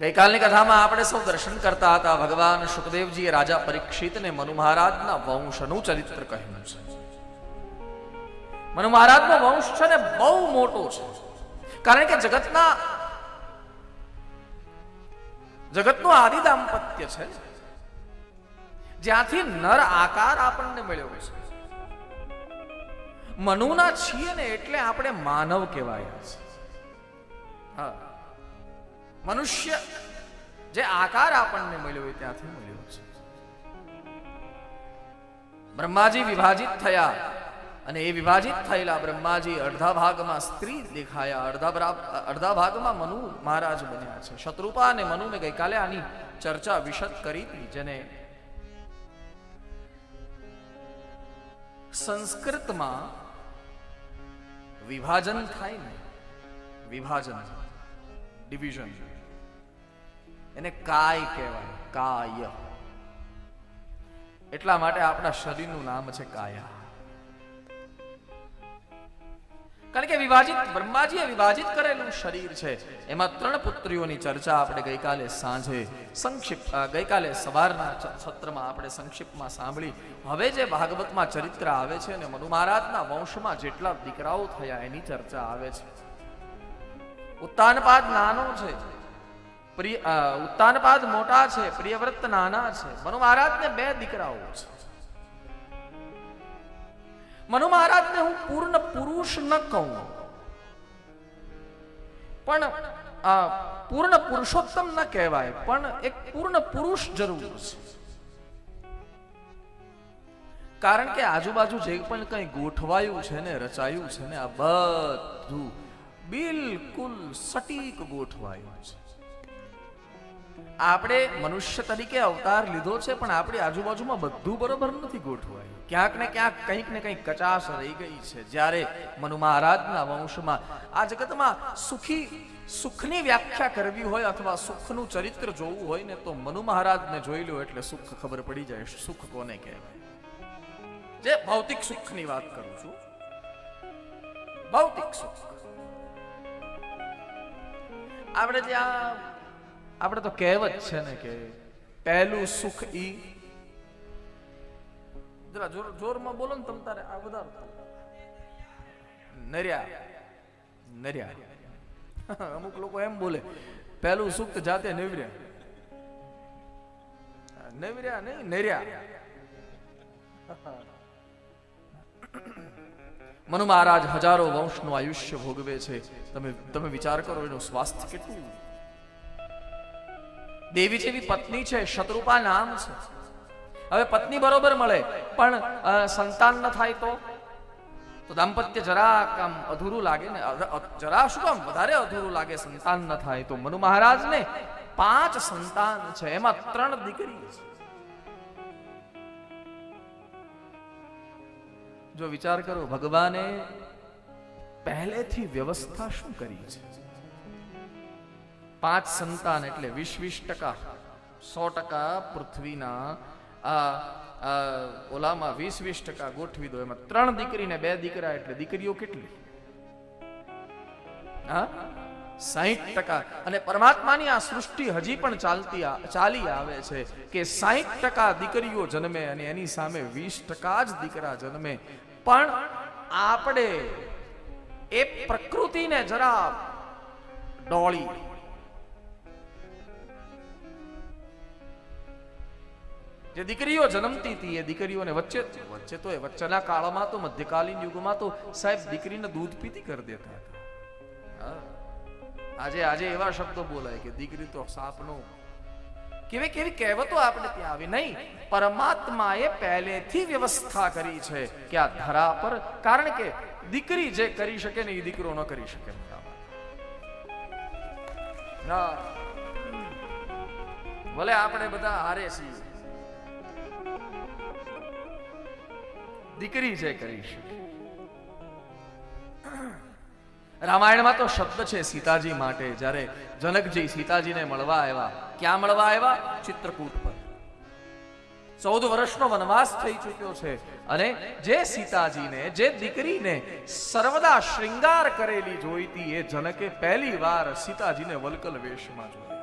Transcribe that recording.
ગઈકાલની કથામાં આપણે સૌ દર્શન કરતા હતા. ભગવાન સુખદેવજીએ રાજા પરીક્ષિતને મનુ મહારાજના વંશનું ચરિત્ર કહ્યું છે. મનુ મહારાજનો વંશ છે ને બહુ મોટો છે. કારણ કે જગતના જગતનું આદિ દાંપત્ય છે. જ્યાંથી નર આકાર આપણને મળ્યો છે. મનુના છીએ ને એટલે આપણે માનવ કહેવાયા છે. હા. મનુષ્ય જે આકાર આપણને મળ્યો હોય ત્યાંથી મળ્યો છે. બ્રહ્માજી વિભાજિત થયા અને એ વિભાજિત થયેલા બ્રહ્માજી અડધા ભાગમાં સ્ત્રી દેખાયા. અડધા અડધા ભાગમાં મનુ મહારાજ બન્યા છે. શત્રુપા અને મનુને ગઈકાલે આની ચર્ચા વિશદ કરી હતી, જેને સંસ્કૃતમાં વિભાજન થાય ને, વિભાજન, ડિવિઝન. એને કાય કહેવાય, કાય. એટલા માટે આપણા શરીરનું નામ છે કાયા. કારણ કે વિભાજિત, બ્રહ્માજીએ વિભાજિત કરેલું શરીર છે. એમાં ત્રણ પુત્રીઓની ચર્ચા આપણે ગઈકાલે સાંજે સંક્ષિપ્ત ગઈકાલે સવારના સત્રમાં આપણે સંક્ષિપ્તમાં સાંભળી. હવે જે ભાગવતમાં ચરિત્ર આવે છે અને મનુ મહારાજના વંશમાં જેટલા દીકરાઓ થયા એની ચર્ચા આવે છે. ઉત્તાનપાદ નાનો છે. પ્રિય ઉત્તાનપાદ મોટા છે, પ્રિયવ્રત નાના છે. મનુ મહારાજને બે દીકરાઓ છે. મનુ મહારાજને હું પૂર્ણ પુરુષ ન કહું. પણ આ પૂર્ણ પુરુષોત્તમ ન કહેવાય, પણ એક પૂર્ણ પુરુષ જરૂર છે. કારણ કે આજુબાજુ જે પણ કંઈ ગોઠવાયું છે ને, રચાયું છે ને, આ બધું બિલકુલ સટીક ગોઠવાયું છે. આપણે મનુષ્ય તરીકે અવતાર લીધો છે, પણ આપણી આજુબાજુમાં બધું બરોબર નથી ગોઠવાયું. ક્યાંક ને ક્યાંક કંઈક ને કંઈક કચાશ રહી ગઈ છે. જ્યારે મનુ મહારાજના વંશમાં આ જગતમાં સુખી, સુખની વ્યાખ્યા કરવી હોય અથવા સુખનું ચરિત્ર જોવું હોય ને તો મનુ મહારાજને જોઈ લો એટલે સુખ ખબર પડી જાય. સુખ કોને કહેવાય? જે ભૌતિક સુખની વાત કરું છું. ભૌતિક સુખ. આપણે ત્યાં આપણે તો કહેવત છે ને કે પહેલું સુખ ઈ. જરા જોર જોરમાં બોલો ને તમ તારે, આ બધા નર્યા નર્યા. અમુક લોકો એમ બોલે, પહેલું સુખ તો જાતે નવર્યા. નવર્યા નહીં, નર્યા. મનુ મહારાજ હજારો વંશનું આયુષ્ય ભોગવે છે. તમે તમે વિચાર કરો, એનું સ્વાસ્થ્ય કેટલું દેવી જેવી પત્ની છે, શત્રુપા નામ છે. હવે પત્ની બરોબર મળે, પણ સંતાન ન થાય તો? તો દાંપત્ય જરા કામ અધૂરું લાગે ને જરા શું કામ વધારે અધૂરું લાગે, સંતાન ન થાય તો? મનુ મહારાજને પાંચ સંતાન છે, એમાં ત્રણ દીકરી છે. જો વિચાર કરો, ભગવાને પહેલેથી વ્યવસ્થા શું કરી છે? પાંચ સંતાન એટલે વીસ વીસ ટકા. સો ટકા પૃથ્વીના, આ ઓલામાં વીસ વીસ ટકા ગોઠવી દો. એમાં ત્રણ દીકરી ને બે દીકરા એટલે દીકરીઓ કેટલી? હા? સાહીઠ ટકા. અને પરમાત્માની આ સૃષ્ટિ હજી પણ ચાલતી ચાલી આવે છે કે સાહીઠ ટકા દીકરીઓ જન્મે અને એની સામે વીસ ટકા જ દીકરા જન્મે. પણ આપણે એ પ્રકૃતિને જરા ડોળી. જે દીકરીઓ જન્મતી હતી એ દીકરીઓને વચ્ચે વચ્ચે તો એ વચ્ચેના કાળમાં તો મધ્યકાલીન યુગમાં તો સાહેબ દીકરીને દૂધ પીતી કરી દેતા હતા. આજે આજે એવા શબ્દો બોલાય કે દીકરી તો સાપનો કેવી કેવી કહેવતો આપણે ત્યાં આવી નહીં. પરમાત્માએ પહેલેથી વ્યવસ્થા કરી છે કે આ ધરા પર, કારણ કે દીકરી જે કરી શકે ને એ દીકરો ન કરી શકે ભલે આપણે બધા હારે છીએ. દીકરી જે કરી શકે રામાયણમાં તો શબ્દ છે સીતાજી માટે. જ્યારે જનકજી સીતાજીને મળવા આવ્યા, ક્યાં મળવા આવ્યા? ચિત્રકૂટ પર. ચૌદ વર્ષનો વનવાસ થઈ ચૂક્યો છે અને જે સીતાજીને, જે દીકરીને સર્વદા શ્રૃંગાર કરેલી જોઈતી એ જનકે પહેલી વાર સીતાજીને વલ્કલ વેશમાં જોઈ.